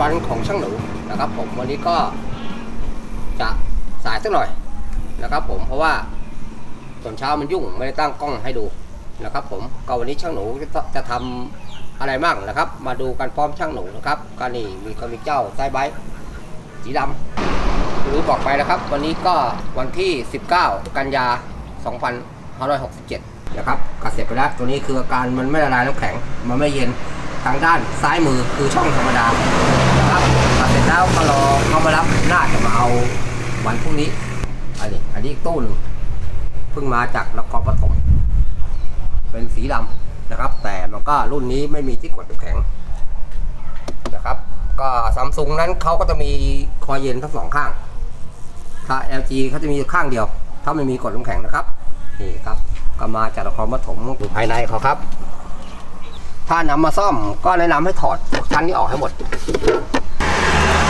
วันของช่างหนูนะครับ ผมวันนี้ก็จะสายสักหน่อยนะครับ ผมเพราะว่าตอนเช้ามันยุ่งไม่ได้ตั้งกล้องให้ดูนะครับ ผมก็วันนี้ช่างหนูจะจะทำอะไรบ้างนะครับ มาดูกันพร้อมช่างหนูนะครับก็นี่มีกมีเจ้าไซไบสีดำหรือบอกไปนะครับ วันนี้ก็วันที่ 19 กันยา 2567 นะครับกัดเสร็จไปแล้วตัวนี้คืออาการมันไม่ละลายน้ำแข็งมันไม่เย็น ทางด้านซ้ายมือคือช่องธรรมดานะครับเสร็จแล้วก็รอเขามารับน่าจะมาเอาวันพรุ่งนี้อันนี้อันนี้อีกตู้หนึ่งเพิ่งมาจากนครปฐมเป็นสีดำนะครับ แต่มันก็รุ่นนี้ไม่มีที่กดน้ำแข็งนะครับ ก็ซัมซุงนั้นเขาก็จะมีคอยเย็นทั้งสองข้าง ถ้า LG เขาจะมีข้างเดียว ถ้าไม่มีกดน้ำแข็งนะครับนี่ครับก็มาจากนครปฐมกูภายในเขาครับ ถ้านำมาซ่อมก็แนะนำให้ถอดชั้นนี้ออกให้หมด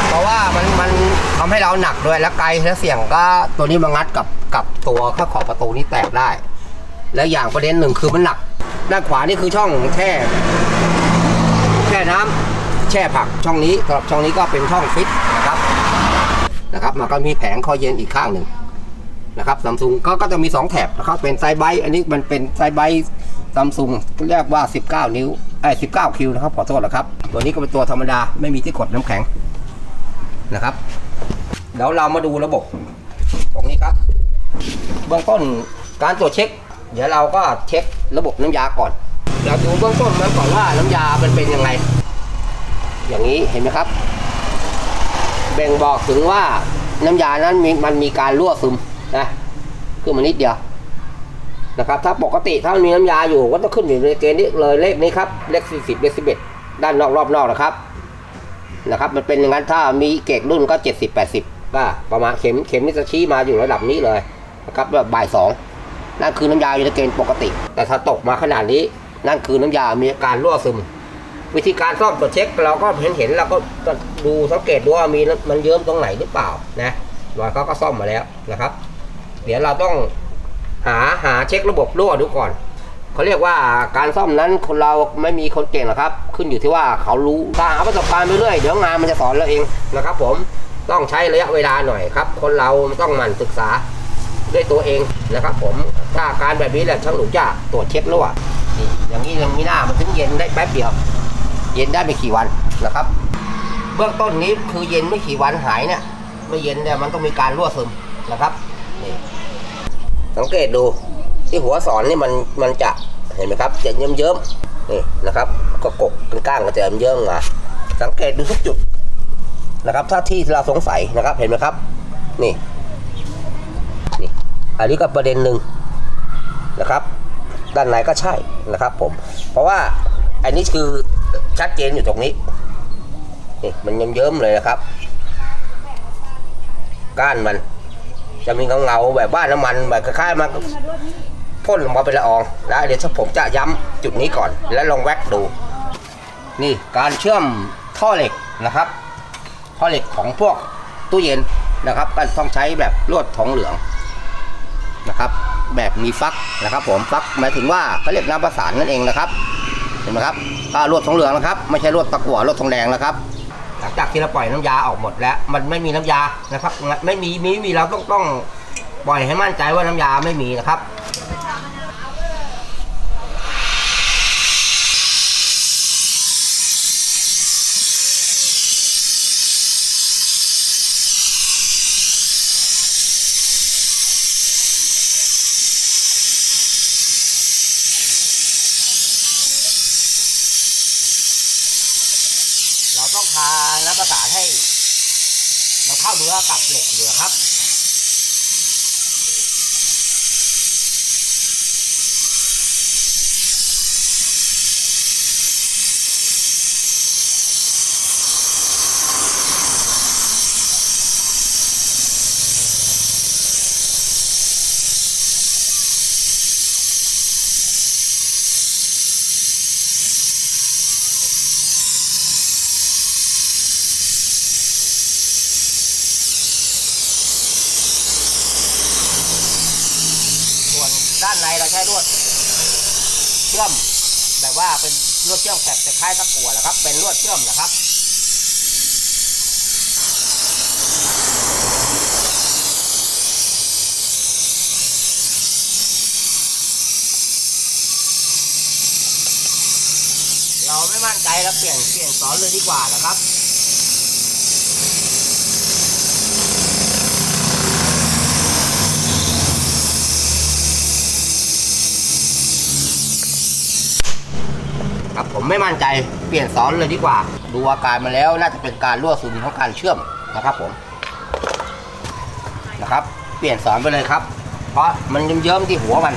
เพราะว่ามันมันทำให้เราหนักด้วยและไกลและเสี่ยงก็ตัวนี้มางัดกับกับตัวข้าขอบประตูนี้แตกได้ และอย่างประเด็นหนึ่งคือมันหนัก ด้านขวานี่คือช่องแช่แช่น้ำแช่ผักช่องนี้สำหรับช่องนี้ก็เป็นช่องฟิตนะครับนะครับมันก็มีแผงคอยเย็นอีกข้างหนึ่งนะครับซัมซุงก็ก็จะมี 2 แถบนะครับเป็นไซไบอันนี้มันเป็นไซไบ ซัมซุงเรียกว่า 19 นิ้วไอ้19 คิวนะครับขอโทษนะครับ ตัวนี้ก็เป็นตัวธรรมดาไม่มีที่กดน้ำแข็งนะครับเดี๋ยวเรามาดูระบบตรงนี้ครับ เบื้องต้นการตรวจเช็ค เดี๋ยวเราก็เช็คระบบน้ำยาก่อนเดี๋ยวดูเบื้องต้นมาก่อนว่าน้ำยามันเป็นยังไง อย่างนี้เห็นไหมครับแบ่งบอกถึงว่าน้ำยานั้นมีมันมีการรั่วซึมนะขึ้นมานิดเดียว นะครับถ้าปกติถ้ามันมีน้ำยาอยู่ก็ต้องขึ้นอยู่ในเกณฑ์นี้เลยเลขนี้ครับเลข40เลข11ด้านนอกรอบนอกนะครับนะครับ มันเป็นอย่างนั้นถ้ามีเกรดรุ่นก็ 70 80ก็ประมาณเข็มเข็มนี่จะชี้มาอยู่ระดับนี้เลยนะครับแบบบ่ายสองนั่นคือน้ำยาอยู่ในเกณฑ์ปกติ แต่ถ้าตกมาขนาดนี้นั่นคือน้ำยามีอาการรั่วซึม วิธีการซ่อมตรวจเช็คเราก็เห็นเห็นเราก็ดูสังเกตดูว่ามีมันเยิ้มตรงไหนหรือเปล่านะรอยเขาก็ซ่อมมาแล้วนะครับ เดี๋ยวเราต้อง หาหาเช็คระบบรั่วดูก่อนเขาเรียกว่าการซ่อมนั้นคนเราไม่มีคนเก่งหรอกครับ ขึ้นอยู่ที่ว่าเขารู้ถ้าหาประสบการณ์ไปเรื่อยเดี๋ยวงานมันจะสอนเราเองนะครับ ผมต้องใช้ระยะเวลาหน่อยครับ คนเราต้องหมั่นศึกษาด้วยตัวเองนะครับ ผมถ้าการแบบนี้แหละช่างหนูจะตรวจเช็ครั่วนี่อย่างนี้อย่างนี้หน้ามันถึงเย็นได้แป๊บเดียว เย็นได้ไม่กี่วันนะครับ เบื้องต้นนี้คือเย็นไม่กี่วันหายเนี่ยไม่เย็นเนี่ยมันต้องมีการรั่วซึมนะครับนี่ สังเกตดูที่หัวสอนนี่มันมันจะเห็นไหมครับจะเยิ้มเยิ้มนี่นะครับ ก็กกก้างก็จะเยิ้มเยิ้มมาสังเกตดูทุกจุดนะครับ ถ้าที่เราสงสัยนะครับเห็นไหมครับ นี่นี่อันนี้ก็ประเด็นหนึ่งนะครับ ด้านในก็ใช่นะครับ ผม เพราะว่าอันนี้คือชัดเจนอยู่ตรงนี้นี่มันเยิ้มๆเลยนะครับ ก้านมัน จะมีเงาๆแบบว่าน้ำมันแบบคล้ายๆมันพ่นออกมาเป็นละอองแล้วเดี๋ยวผมจะย้ำจุดนี้ก่อน แล้วลองแว็กดู นี่การเชื่อมท่อเหล็กนะครับ ท่อเหล็กของพวกตู้เย็นนะครับก็ต้องใช้แบบลวดทองเหลืองนะครับ แบบมีฟักนะครับ ผมฟักหมายถึงว่าเขาเรียกน้ำประสานนั่นเองนะครับ เห็นไหมครับก็ลวดทองเหลืองนะครับ ไม่ใช่ลวดตะกั่วลวดทองแดงนะครับ ลังจากที่เราปล่อยน้ำยาออกหมดแล้ว มันไม่มีน้ำยานะครับ ไม่มีมีมีเราต้องต้องปล่อยให้มั่นใจว่าน้ำยาไม่มีนะครับ ลวดเชื่อมแบบว่าเป็นลวดเชื่อมแบบคล้ายตะกั่วแหละครับ เป็นลวดเชื่อมแหละครับเราไม่มั่นใจแล้วเปลี่ยนเปลี่ยนสอนเลยดีกว่านะครับ ผมไม่มั่นใจเปลี่ยนซ้อนเลยดีกว่า ดูอาการมาแล้วน่าจะเป็นการรั่วซึมของการเชื่อมนะครับผมนะครับ เปลี่ยนซ้อนไปเลยครับ เพราะมันเยิ้มๆที่หัวมัน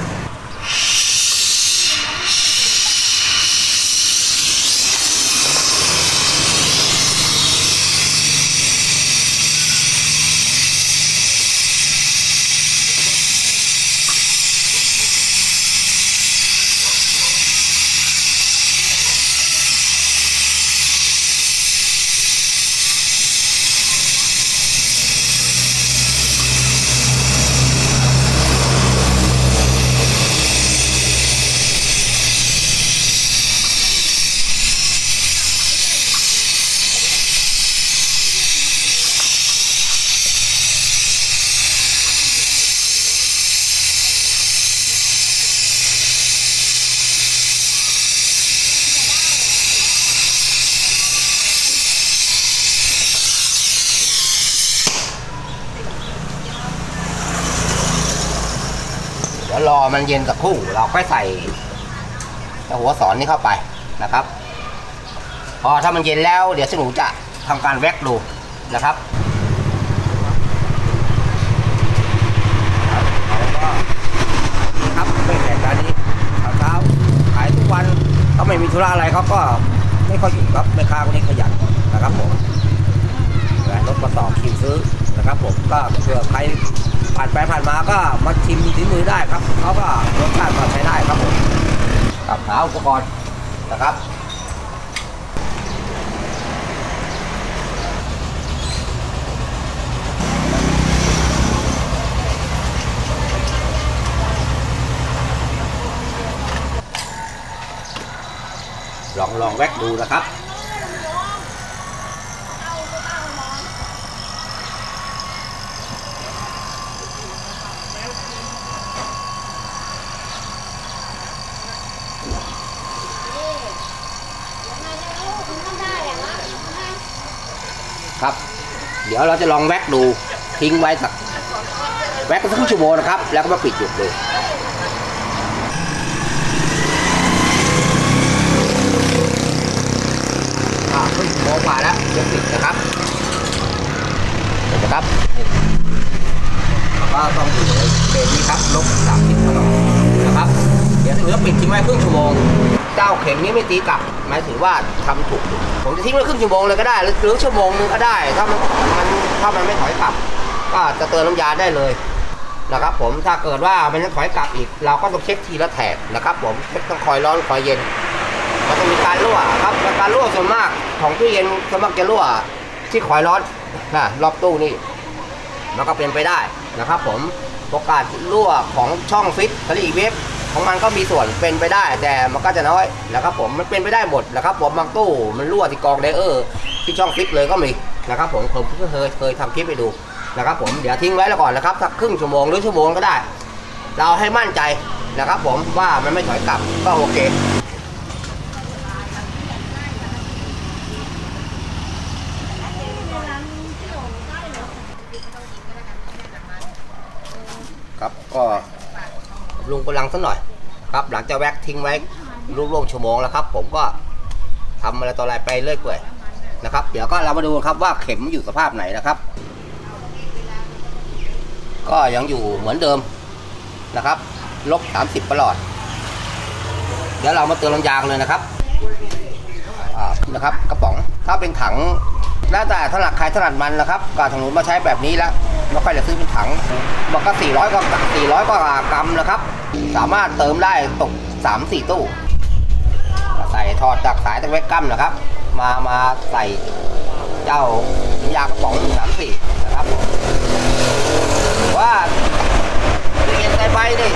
เดี๋ยวรอ มันเย็นสักครู่เราค่อยใส่หัวสอนนี้เข้าไปนะครับ พอถ้ามันเย็นแล้วเดี๋ยวสหนูจะทำการแว็กดูนะครับครับไม่แข่งร้านนี้เช้าขายทุกวันถ้าไม่มีธุระอะไรเขาก็ไม่ค่อยหยุดครับแม่ค้าคนนี้ขยันนะครับผมแวรถมาต่อคิวซื้อนะครับผมก็เผื่อใคร ผ่านไปผ่านมาก็มาชิมฝีมือได้ครับเขาก็รสชาติก็ใช้ได้ครับผมกับหาอุปกรณ์นะครับลองลองแวกดูนะครับ ครับ เดี๋ยวเราจะลองแว็กดูทิ้งไว้สักแว็กสักครึ่งชั่วโมงนะครับ แล้วก็มาปิดหยุดดูครึ่งชั่วโมงกว่าแล้วเดี๋ยวปิดนะครับเดี๋ยวนะครับนี่ก็ต้องอยู่ในเกณฑ์นี้ครับลบสามสิบตลอดนะครับ เดี๋ยวถึงจะปิดทิ้งไว้ครึ่งชั่วโมงเจ้าเข็มนี้ไม่ตีกลับ หมายถึงว่าทำถูก ผมจะทิ้งไว้ครึ่งชั่วโมงเลยก็ได้ หรือชั่วโมงนึงก็ได้ ถ้ามันมันถ้ามันไม่ถอยกลับ ก็จะเติมน้ำยาได้เลยนะครับผมถ้าเกิดว่ามันยังถอยกลับอีก เราก็ต้องเช็คทีละแถบนะครับ ผมเช็คต้องคอยร้อนคอยเย็นมันต้องมีการรั่วครับการรั่วส่วนมากของตู้เย็นส่วนมากจะรั่วที่คอยร้อนนะรอบตู้นี่มันก็เป็นไปได้นะครับ ผมโอกาสรั่วของช่องฟิตผลิตเวฟ ของมันก็มีส่วนเป็นไปได้แต่มันก็จะน้อยนะครับผมมันเป็นไปได้หมดนะครับผมบางตู้มันรั่วที่กองไดเออร์ที่ช่องฟิตเลยก็มีนะครับผมผมก็เคยเคยทำคลิปไปดูนะครับผมเดี๋ยวทิ้งไว้แล้วก่อนนะครับสักครึ่งชั่วโมงหรือชั่วโมงก็ได้ เราให้มั่นใจนะครับผมว่ามันไม่ถอยกลับก็โอเคครับก็ ลุงกำลังสักหน่อยครับ หลังจากแวกทิ้งไว้ร่วมๆชั่วโมงแล้วครับ ผมก็ทำอะไรต่ออะไรไปเรื่อยเปื่อยนะครับ เดี๋ยวก็เรามาดูครับว่าเข็มอยู่สภาพไหนนะครับ ก็ยังอยู่เหมือนเดิมนะครับลบ 30 ตลอด เดี๋ยวเรามาเติมน้ำยางเลยนะครับนะครับ กระป๋องถ้าเป็นถังแล้วแต่ถนัดใครถนัดมันนะครับ การทางนู้นมาใช้แบบนี้แล้ว ไม่ค่อยจะซื้อเป็นถังบอกก็400กว่า400กว่ากรัมนะครับ สามารถเติมได้ตก 3-4 ตู้ใส่ถอดจากสายตะเวกกัมนะครับ มามาใส่เจ้ายากป๋องสามสี่นะครับว่าเรียนใส่ใบนี่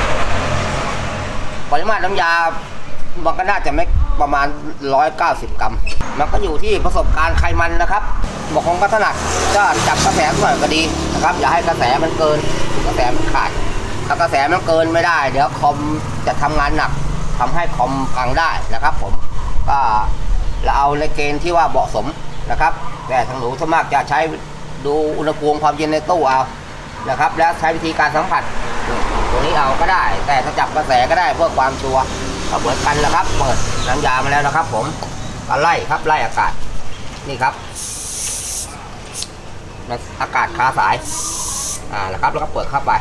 ปริมาตรน้ำยามันก็น่าจะไม่ประมาณ 190 กรัม มันก็อยู่ที่ประสบการณ์ใครมันนะครับ บอกของก็ถนัดก็จับกระแสหน่อยก็ดีนะครับอย่าให้กระแสมันเกินกระแสมันขาดถ้ากระแสมันเกินไม่ได้ เดี๋ยวคอมจะทำงานหนักทำให้คอมพังได้นะครับ ผมก็เราเอาในเกณฑ์ที่ว่าเหมาะสมนะครับ แต่ทางหนูสมากจะใช้ดูอุณหภูมิความเย็นในตู้เอานะครับ แล้วใช้วิธีการสัมผัสตัวนี้เอาก็ได้ แต่ถ้าจับกระแสก็ได้เพื่อความชัวร์ก็เหมือนกันนะครับ เปิดน้ำยามาแล้วนะครับ ผมก็ไล่ครับไล่อากาศนี่ครับ อากาศคาสาย อ่าแล้วครับ แล้วก็เปิดเข้าไป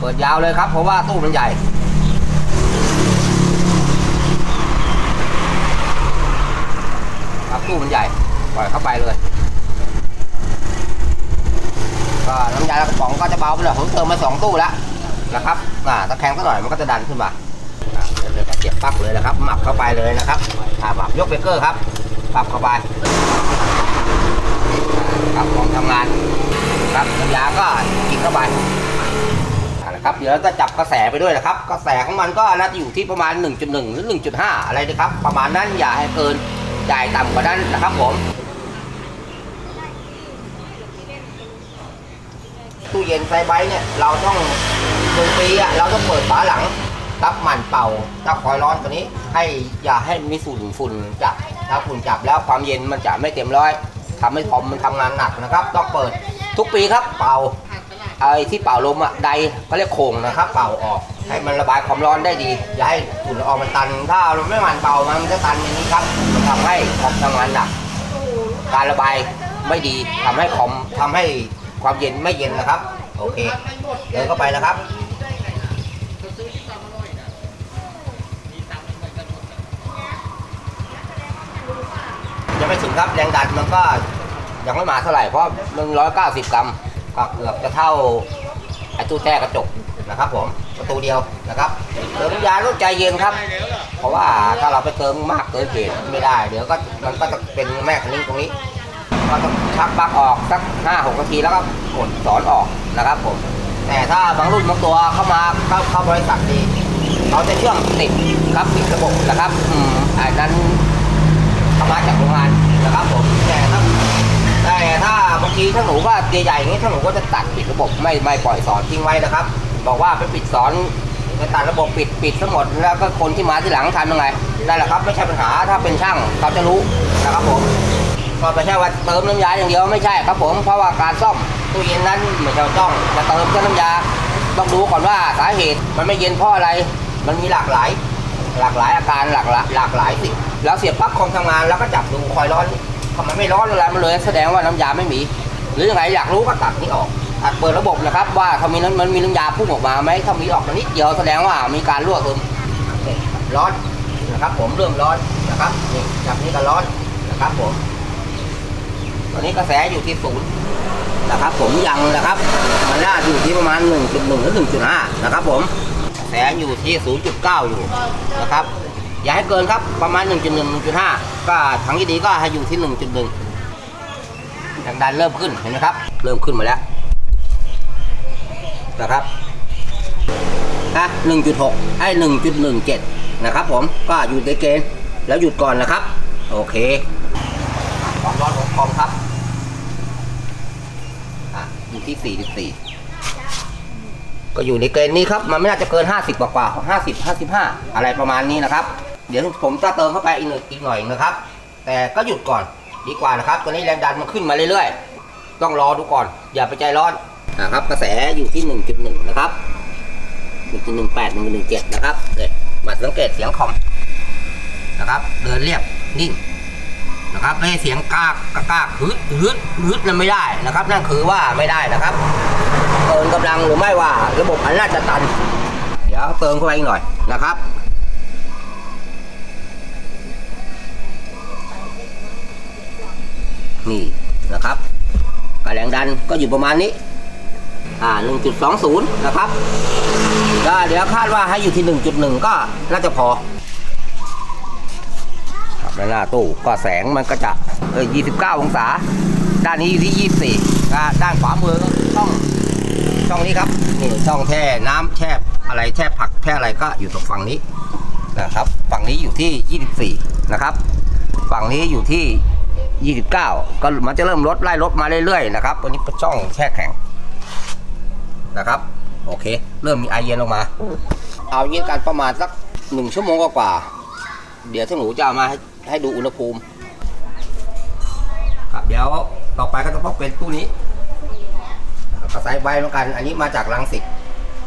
เปิดยาวเลยครับ เพราะว่าตู้มันใหญ่ครับตู้มันใหญ่ปล่อยเข้าไปเลยก็น้ำยาแล้วกระป๋องก็จะเบาไปหน่อยผมเติมมาสองตู้แล้วนะครับอ่าตะแคงสักหน่อยมันก็จะดันขึ้นมาเดี๋ยวก็เสียบปลั๊กเลยนะครับหมับเข้าไปเลยนะครับอ่าหมับยกเบรกเกอร์ครับปรับเข้าไป ครับของทำงานครับน้ำยาก็กินเข้าไปเอาละครับเดี๋ยวเราจะจับกระแสไปด้วยนะครับ กระแสของมันก็น่าจะอยู่ที่ประมาณ 1.1 หรือ 1.5 อะไรนะครับ ประมาณนั้นอย่าให้เกินใหญ่ต่ำกว่านั้นนะครับผมตู้เย็นไซไบเนี่ยเราต้องหนึ่งปีอะเราต้องเปิดฝาหลังตับหมันเป่าตับคอยร้อนตัวนี้ ให้อย่าให้มีฝุ่นฝุ่นจับถ้าฝุ่นจับแล้วความเย็นมันจะไม่เต็มร้อย ทำให้คอมมันทำงานหนักนะครับ ต้องเปิดทุกปีครับเป่าไอ้ที่เป่าลมอะไดเขาเรียกโข่งนะครับ เป่าออก ให้มันระบายความร้อนได้ดี อย่าให้ฝุ่นละอองมันตัน ถ้าเราไม่หมั่นเป่ามันจะตันอย่างนี้ครับ มันทำให้คอมทำงานหนัก การระบายไม่ดีทำให้คอมทำให้ความเย็นไม่เย็นนะครับ โอเคเดินเข้าไปนะครับ ยังไม่ถึงครับแรงดันมันก็ยังไม่มาเท่าไหร่เพราะมันร้อยเก้าสิบกรัมก็เกือบจะเท่าไอ้ตู้แช่กระจกนะครับ ผมประตูเดียวนะครับเติมยาต้องใจเย็นครับ เพราะว่าถ้าเราไปเติมมากเกินเหตุไม่ได้ เดี๋ยวก็มันก็จะเป็นแม่คันนี้ตรงนี้ก็ต้องชักปลั๊กออกสักห้าหกนาทีแล้วก็กดสอนออกนะครับผมแต่ถ้าบางรุ่นบางตัวเข้ามาเข้าเข้าบริษัทดีเขาจะเชื่อมติดครับปิดระบบนะครับอืมอันนั้นำมาจากโรงงานนะครับผมแต่ถ้าแต่ถ้าบางทีถ้าหนูว่าใหญ่ๆอย่างนี้ถ้าหนูก็จะตัดปิดระบบไม่ไม่ปล่อยสอนทิ้งไว้นะครับ บอกว่าไปปิดสอนจะตัดระบบปิดปิดทั้งหมดแล้วก็คนที่มาที่หลังทำยังไงนั่นแหละครับไม่ใช่ปัญหาถ้าเป็นช่างเขาจะรู้นะครับผมก็ไม่ใช่ว่าเติมน้ำยาอย่างเดียวไม่ใช่ครับผมเพราะว่าการซ่อมตู้เย็นนั้นไม่ใช่ว่าจ้องจะเติมแค่น้ำยาต้องดูก่อนว่าสาเหตุมันไม่เย็นเพราะอะไร มันมีหลากหลาย หลากหลายอาการหลากหลายหลากหลายสิ่ง แล้วเสียบปลั๊กคอมทำงานแล้วก็จับดูคอยร้อนถ้ามันไม่ร้อนอะไรมันเลย แสดงว่าน้ำยาไม่มี หรือยังไงอยากรู้ก็ตัดนี่ออกตัดเปิดระบบนะครับ ว่าถ้ามีน้ำมันมีน้ำยาพุ่งออกมาไหมถ้ามีออกมานิดเดียวแสดงว่ามีการรั่วซึมร้อนนะครับ ผมเริ่มร้อนนะครับนี่จับนี่ก็ร้อนนะครับผมตอนนี้กระแสอยู่ที่ศูนย์นะครับ ผมยังนะครับมันน่าอยู่ที่ประมาณ1.1หรือ1.5นะครับ ผมกระแสอยู่ที่ 0.9 อยู่นะครับ อย่าให้เกินครับประมาณ 1.1 1.5 ก็ทางที่ดีก็ให้อยู่ที่ 1.1แรงดันเริ่มขึ้นเห็นไหมครับ เริ่มขึ้นมาแล้วนะครับนะ1.6ไอ้1.17 นะครับผมก็อยู่ในเกณฑ์แล้วหยุดก่อนนะครับ โอเคความร้อนของคอมครับอะอยู่ที่ 44ก็อยู่ในเกณฑ์นี้ครับ มันไม่น่าจะเกิน 50 กว่ากว่า 50 55 อะไรประมาณนี้นะครับ เดี๋ยวผมจะเติมเข้าไปอีกหน่อยอีกหน่อยนะครับ แต่ก็หยุดก่อนดีกว่านะครับตัวนี้แรงดันมันขึ้นมาเรื่อยๆ ต้องรอดูก่อน อย่าไปใจร้อนนะครับ กระแสอยู่ที่ 1.1 นะครับ 1.18 1.17 นะครับเดี๋ยวมาสังเกตเสียงคอมนะครับ เดินเรียบนิ่งนะครับไม่เสียงกากกากากฮึดฮึดฮึดนั่นไม่ได้นะครับ นั่นคือว่าไม่ได้นะครับเกินกำลังหรือไม่ว่า ระบบอันน่าจะตัน เดี๋ยวเติมเข้าไปอีกหน่อยนะครับ นี่นะครับกแรงดันก็อยู่ประมาณนี้ อ่า 1.20 นะครับก็เดี๋ยวคาดว่าให้อยู่ที่ 1.1 ก็น่าจะพอครับด้านหน้าตู้ก็แสงมันก็จะเออ29 องศา ด้านนี้อยู่ที่ 24อ่ด้านขวามือก็ช่องช่องนี้ครับ นี่ช่องแช่น้ำแช่อะไรแช่ผักแช่อะไรก็อยู่ตรงฝั่งนี้นะครับ ฝั่งนี้อยู่ที่ 24 นะครับ ฝั่งนี้อยู่ที่ 29 ก็มันจะเริ่มลดไล่ลดมาเรื่อยๆนะครับตัวนี้เป็นช่องแช่แข็งนะครับ โอเค เริ่มมีไอเย็นออกมา เอาอย่างนี้กันประมาณสักหนึ่งชั่วโมงกว่าๆเดี๋ยวถ้าหนูจะเอามาให้ให้ดูอุณหภูมิครับเดี๋ยวต่อไปก็จะต้องเป็นตู้นี้นะครับกับไซไว้เหมือนกัน อันนี้มาจากลังสิต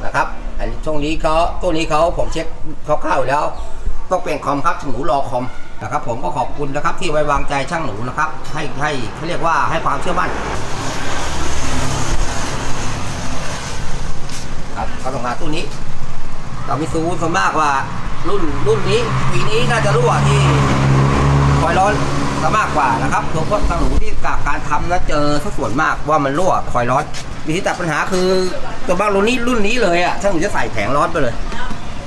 นะครับ อันนี้ช่วงนี้เขาตู้นี้เขาผมเช็คคร่าวๆแล้ว ต้องเป็นคอมครับช่างหนูรอคอม นะครับผมก็ขอบคุณนะครับที่ไว้วางใจช่างหนูนะครับ ให้ให้เขาเรียกว่าให้ความเชื่อมั่นครับเขาต้องมาตู้นี้เรามีซูส่วนมากว่ารุ่นรุ่นนี้ปีนี้น่าจะรั่วที่คอยร้อนซะมากกว่านะครับตัวพวกทางหนูที่กากการทำแล้วเจอสักส่วนมากว่ามันรั่วคอยร้อนวิธีตัดปัญหาคือตัวบ้านรุ่นนี้รุ่นนี้เลยอะช่างหนูจะใส่แผงร้อนไปเลย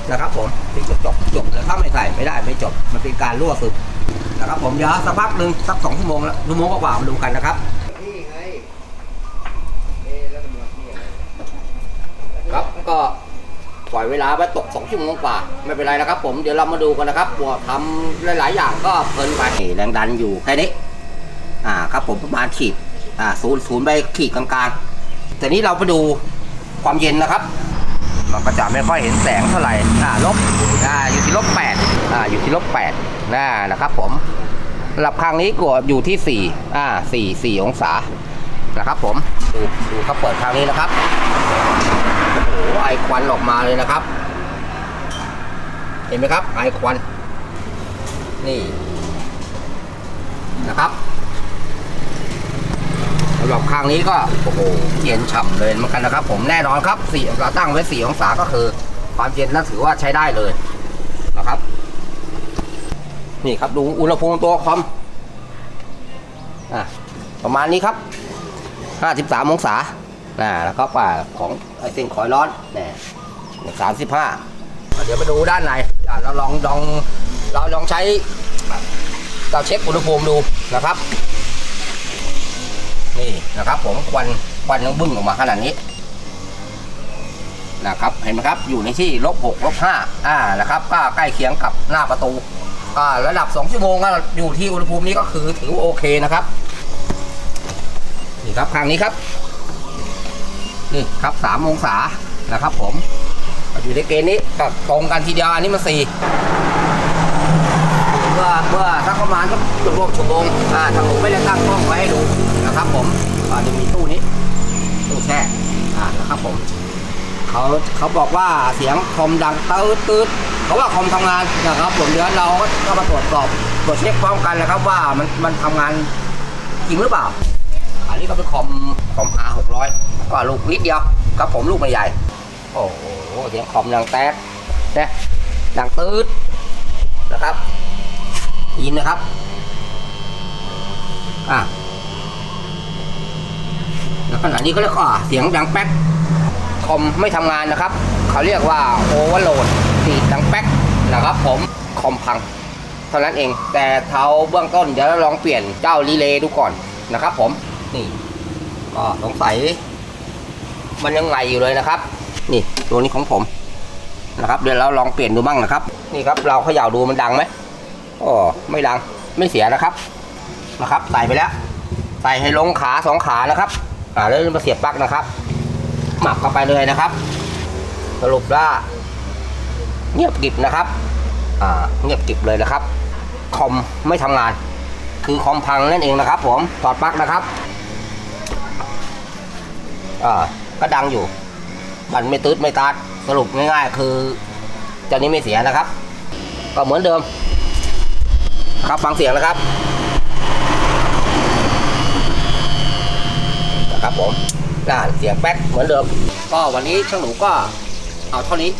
นะครับผมที่จบจบจบแล้วถ้าไม่ใส่ไม่ได้ไม่จบ มันเป็นการรั่วซึมนะครับผมเดี๋ยวสักพักหนึ่งสักสองชั่วโมงแล้วชั่วโมงกว่าๆมาดูกันนะครับนี่ไงเอ๊ะแล้วมันนี่อะไรครับก็ปล่อยเวลาไปตกสองชั่วโมงกว่า ไม่เป็นไรนะครับ ผมเดี๋ยวเรามาดูกันนะครับว่าทำหลาย ๆ อย่างก็เพลินไปนี่แรงดันอยู่แค่นี้อ่าครับผมประมาณขีดอ่าศูนย์ศูนย์ไปขีดกลางๆแต่นี้เราไปดูความเย็นนะครับ มันก็จะไม่ค่อยเห็นแสงเท่าไหร่อ่าลบอ่าอยู่ที่ลบแปดอ่าอยู่ที่ลบแปดน่านะครับผมระดับข้างนี้ก็อยู่ที่สี่อ่าสี่สี่องศานะครับผมดูดูเขาเปิดทางนี้นะครับโอ้โหไอควันออกมาเลยนะครับ เห็นไหมครับไอควันนี่นะครับ สำหรับข้างนี้ก็โอ้โหเย็นฉ่ำเลยเหมือนกันนะครับ ผมแน่นอนครับสี่เราตั้งไว้สี่องศาก็คือ ความเย็นนั้นถือว่าใช้ได้เลยนะครับ นี่ครับดูอุณหภูมิตัวคอมอะประมาณนี้ครับ53องศาน่าแล้วก็ป่าของไอเส้นคอยร้อนเนี่ยสามสิบห้าเดี๋ยวไปดูด้านในเราลองลองเราลองใช้เราเช็คอุณหภูมิดูนะครับ นี่นะครับ ผมควันควันยังบึ้งออกมาขนาดนี้นะครับเห็นไหมครับอยู่ในที่ลบหกลบห้าอ่านะครับก็ใกล้เคียงกับหน้าประตูก็ระดับ2ชั่วโมงก็อยู่ที่อุณหภูมินี้ก็คือถือโอเคนะครับนี่ครับข้างนี้ครับนี่ครับสามองศานะครับ ผมอยู่ในเกณฑ์นี้ก็ตรงกันทีเดียวอันนี้มันสี่เมื่อเมื่อสักประมาณก็รวมชั่วโมงอ่าทางผมไม่ได้ตั้งกล้องไว้ให้ดู นะครับผมอ่าจะมีตู้นี้ตู้แช่อ่านะครับผมเขาเขาบอกว่าเสียงคอมดังตืดตืดเขาว่าคอมทำงานนะครับผมเดี๋ยวเราก็มาตรวจสอบตรวจเช็คพร้อมกันนะครับว่ามันมันทำงานจริงหรือเปล่า อันนี้ก็เป็นคอมคอม R 6 0 0ก็ลูกนิดเดียวครับผมลูกไม่ใหญ่ โอ้โหเสียงคอมดังแต๊กนะดังตืดนะครับยินนะครับ อะ ขณะนี้ก็เรียกว่าเสียงดังแป๊กคอมไม่ทำงานนะครับ เขาเรียกว่าโอเวอร์โหลดตีดดังแป๊กนะครับ ผมคอมพัง เท่านั้นเอง แต่เท้าเบื้องต้นเดี๋ยวเราลองเปลี่ยนเจ้ารีเลย์ดูก่อนนะครับ ผมนี่ ก็สงสัย มันยังไงอยู่เลยนะครับ นี่ตัวนี้ของผมนะครับ เดี๋ยวเราลองเปลี่ยนดูบ้างนะครับ นี่ครับ เราเขย่าดูมันดังไหมโอ้ไม่ดังไม่เสียนะครับนะครับใส่ไปแล้วใส่ให้ลงขาสองขานะครับ อ่าแล้วมาเสียบปลั๊กนะครับ หมักเข้าไปเลยนะครับ สรุปว่าเงียบกริบนะครับ อ่า เงียบกริบเลยนะครับ คอมไม่ทำงาน คือคอมพังนั่นเองนะครับ ผมถอดปลั๊กนะครับ อ่า ก็ดังอยู่ มันไม่ตืดไม่ตัด สรุปง่ายๆ คือเจ้านี้ไม่เสียนะครับ ก็เหมือนเดิม ครับฟังเสียงนะครับ นะครับผมน่าเสียงแป๊กเหมือนเดิม ก็วันนี้ช่างหนูก็เอาเท่านี้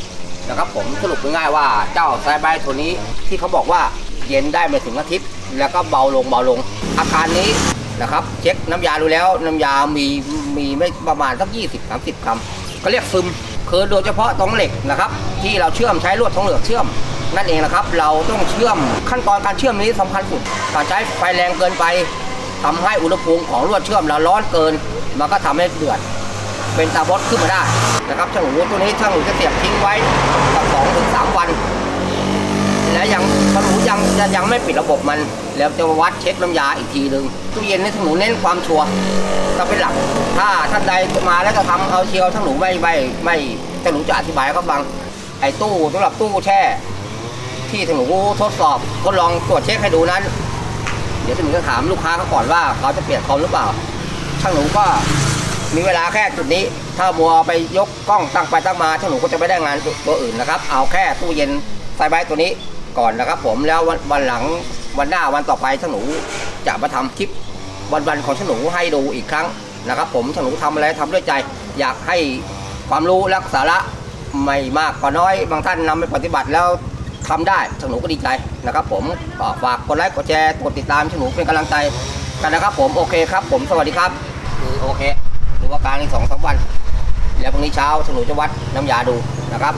นะครับผมสรุปง่ายๆว่าเจ้าไซบายตัวนี้ที่เขาบอกว่าเย็นได้ไม่ถึงอาทิตย์ แล้วก็เบาลงเบาลง อาการนี้นะครับเช็คน้ำยาดูแล้วน้ำยามีมีไม่ประมาณสัก20 30 กรัมก็เรียกซึมคือโดยเฉพาะตรงเหล็กนะครับ ที่เราเชื่อมใช้ลวดทองเหลืองเชื่อม นั่นเองนะครับ เราต้องเชื่อมขั้นตอนการเชื่อมนี้สำคัญสุดการใช้ไฟแรงเกินไปทำให้อุณหภูมิของลวดเชื่อมเราร้อนเกิน มันก็ทำให้เดือด เป็นตาบดขึ้นมาได้นะครับช่างหูตัวนี้ช่างหูจะเสียบทิ้งไว้สักสองถึงสามวัน แล้วยังช่างหูยังจะยังไม่ปิดระบบมัน แล้วจะวัดเช็คน้ำยาอีกทีหนึ่งตู้เย็นนี่ช่างหูเน้นความชัวร์ก็เป็นหลัก ถ้าท่านใดมาแล้วจะทำเอาเชียวช่างหูไม่ไม่ไม่ช่างหูจะอธิบายให้เขาฟังไอ้ตู้สำหรับตู้แช่ ที่ช่างหูทดสอบทดลองตรวจเช็คให้ดูนั้นเดี๋ยวดี๋ยวช่างหนูจะถามลูกค้าเขาก่อนว่าเขาจะเปลี่ยนคอมหรือเปล่า ช่างหนูก็มีเวลาแค่จุดนี้ ถ้ามัวไปยกกล้องตั้งไปตั้งมาช่างหนูก็จะไม่ได้งานตัวอื่นนะครับ เอาแค่ตู้เย็นไซไบตัวนี้ก่อนนะครับ ผมแล้ววันวันหลังวันหน้าวันต่อไปช่างหนูจะมาทำคลิปวันๆของช่างหนูให้ดูอีกครั้งนะครับ ผมช่างหนูทำอะไรทำด้วยใจ อยากให้ความรู้และสาระไม่มากก็น้อย บางท่านนำไปปฏิบัติแล้วทำได้ช่างหนูก็ดีใจนะครับ ผมฝากกดไลค์กดแชร์กดติดตามช่างหนูเป็นกำลังใจกันนะครับ ผมโอเคครับ ผมสวัสดีครับ โอเคดูอาการอีกสองสามวัน แล้วพรุ่งนี้เช้าช่างหนูจะวัดน้ำยาดูนะครับ